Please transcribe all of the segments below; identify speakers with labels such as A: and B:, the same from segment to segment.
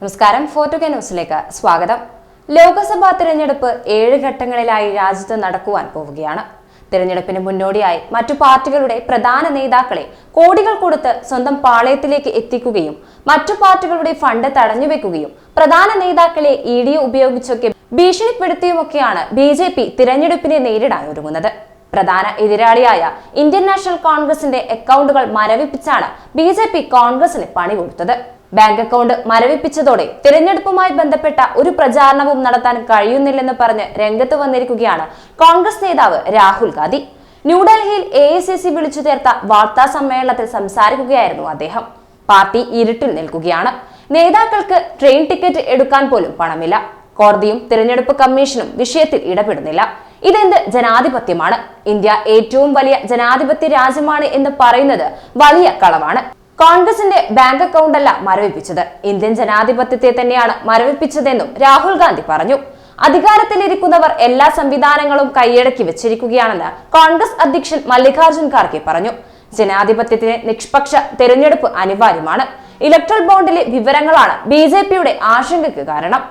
A: നമസ്കാരം ഫോർട്ടുക ന്യൂസിലേക്ക് സ്വാഗതം ലോക്സഭാ തിരഞ്ഞെടുപ്പ് ഏഴ് ഘട്ടങ്ങളിലായി രാജ്യത്ത് നടക്കുവാൻ പോവുകയാണ് തിരഞ്ഞെടുപ്പിന് മുന്നോടിയായി മറ്റു പാർട്ടികളുടെ പ്രധാന നേതാക്കളെ കോടികൾ കൊടുത്ത് സ്വന്തം പാളയത്തിലേക്ക് എത്തിക്കുകയും മറ്റു പാർട്ടികളുടെ ഫണ്ട് തടഞ്ഞുവെക്കുകയും പ്രധാന നേതാക്കളെ ഇ ഡി ഉപയോഗിച്ചൊക്കെ ഭീഷണിപ്പെടുത്തിയുമൊക്കെയാണ് ബി ജെ പി തിരഞ്ഞെടുപ്പിനെ നേരിടാൻ ഒരുങ്ങുന്നത് പ്രധാന എതിരാളിയായ ഇന്ത്യൻ നാഷണൽ കോൺഗ്രസിന്റെ അക്കൗണ്ടുകൾ മരവിപ്പിച്ചാണ് ബി ജെ പി കോൺഗ്രസിന് പണി കൊടുത്തത് ബാങ്ക് അക്കൗണ്ട് മരവിപ്പിച്ചതോടെ തിരഞ്ഞെടുപ്പുമായി ബന്ധപ്പെട്ട ഒരു പ്രചാരണവും നടത്താൻ കഴിയുന്നില്ലെന്ന് പറഞ്ഞ് രംഗത്ത് വന്നിരിക്കുകയാണ് കോൺഗ്രസ് നേതാവ് രാഹുൽ ഗാന്ധി ന്യൂഡൽഹിയിൽ എ ഐ സി സി വിളിച്ചു ചേർത്ത വാർത്താ സമ്മേളനത്തിൽ സംസാരിക്കുകയായിരുന്നു അദ്ദേഹം പാർട്ടി ഇരുട്ടിൽ നിൽക്കുകയാണ് നേതാക്കൾക്ക് ട്രെയിൻ ടിക്കറ്റ് എടുക്കാൻ പോലും പണമില്ല കോടതിയും തിരഞ്ഞെടുപ്പ് കമ്മീഷനും വിഷയത്തിൽ ഇടപെടുന്നില്ല ഇതെന്ത് ജനാധിപത്യമാണ് ഇന്ത്യ ഏറ്റവും വലിയ ജനാധിപത്യ രാജ്യമാണ് എന്ന് പറയുന്നത് വലിയ കളവാണ് കോൺഗ്രസിന്റെ ബാങ്ക് അല്ല മരവിപ്പിച്ചത് ഇന്ത്യൻ ജനാധിപത്യത്തെ തന്നെയാണ് മരവിപ്പിച്ചതെന്നും രാഹുൽ ഗാന്ധി പറഞ്ഞു അധികാരത്തിലിരിക്കുന്നവർ എല്ലാ സംവിധാനങ്ങളും കൈയടക്കി വെച്ചിരിക്കുകയാണെന്ന് കോൺഗ്രസ് അധ്യക്ഷൻ മല്ലികാർജ്ജുൻ ഖാർഗെ പറഞ്ഞു ജനാധിപത്യത്തിന് നിഷ്പക്ഷ തെരഞ്ഞെടുപ്പ് അനിവാര്യമാണ് ഇലക്ട്രൽ ബോണ്ടിലെ വിവരങ്ങളാണ് ബി ജെ പിയുടെ ആശങ്കയ്ക്ക് കാരണം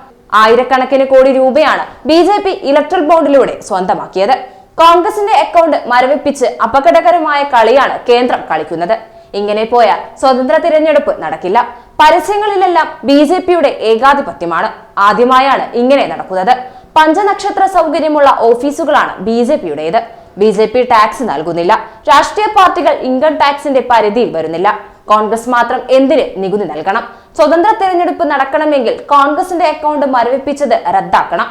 A: ആയിരക്കണക്കിന് കോടി രൂപയാണ് ബി ജെ പി ഇലക്ട്രൽ ബോണ്ടിലൂടെ സ്വന്തമാക്കിയത് കോൺഗ്രസിന്റെ അക്കൗണ്ട് മരവിപ്പിച്ച് അപകടകരമായ കളിയാണ് കേന്ദ്രം കളിക്കുന്നത് ഇങ്ങനെ പോയാൽ സ്വതന്ത്ര തിരഞ്ഞെടുപ്പ് നടക്കില്ല പരസ്യങ്ങളിലെല്ലാം ബി ജെ പിയുടെ ഏകാധിപത്യമാണ് ആദ്യമായാണ് ഇങ്ങനെ നടക്കുന്നത് പഞ്ചനക്ഷത്ര സൗകര്യമുള്ള ഓഫീസുകളാണ് ബി ജെ പിയുടേത് ബി ജെ പി ടാക്സ് നൽകുന്നില്ല രാഷ്ട്രീയ പാർട്ടികൾ ഇൻകം ടാക്സിന്റെ പരിധിയിൽ വരുന്നില്ല കോൺഗ്രസ് മാത്രം എന്തിന് നികുതി നൽകണം സ്വതന്ത്ര തെരഞ്ഞെടുപ്പ് നടക്കണമെങ്കിൽ കോൺഗ്രസിന്റെ അക്കൗണ്ട് മരവിപ്പിച്ചത് റദ്ദാക്കണം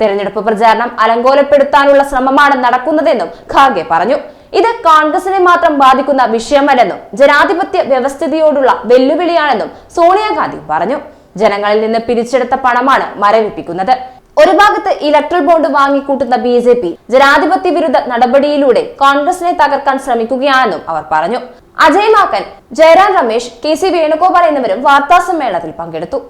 A: തെരഞ്ഞെടുപ്പ് പ്രചാരണം അലങ്കോലപ്പെടുത്താനുള്ള ശ്രമമാണ് നടക്കുന്നതെന്നും ഖാഗെ പറഞ്ഞു ഇത് കോൺഗ്രസിനെ മാത്രം ബാധിക്കുന്ന വിഷയമല്ലെന്നും ജനാധിപത്യ വ്യവസ്ഥിതിയോടുള്ള വെല്ലുവിളിയാണെന്നും സോണിയാഗാന്ധി പറഞ്ഞു ജനങ്ങളിൽ നിന്ന് പിരിച്ചെടുത്ത പണമാണ് മരവിപ്പിക്കുന്നത് ഒരു ഭാഗത്ത് ഇലക്ട്രൽ ബോണ്ട് വാങ്ങിക്കൂട്ടുന്ന ബി ജെ പി ജനാധിപത്യ വിരുദ്ധ നടപടിയിലൂടെ കോൺഗ്രസിനെ തകർക്കാൻ ശ്രമിക്കുകയാണെന്നും അവർ പറഞ്ഞു അജയ് മാക്കൻ ജയറാം രമേശ് കെ സി വേണുഗോപാൽ എന്നിവരും വാർത്താ സമ്മേളനത്തിൽ പങ്കെടുത്തു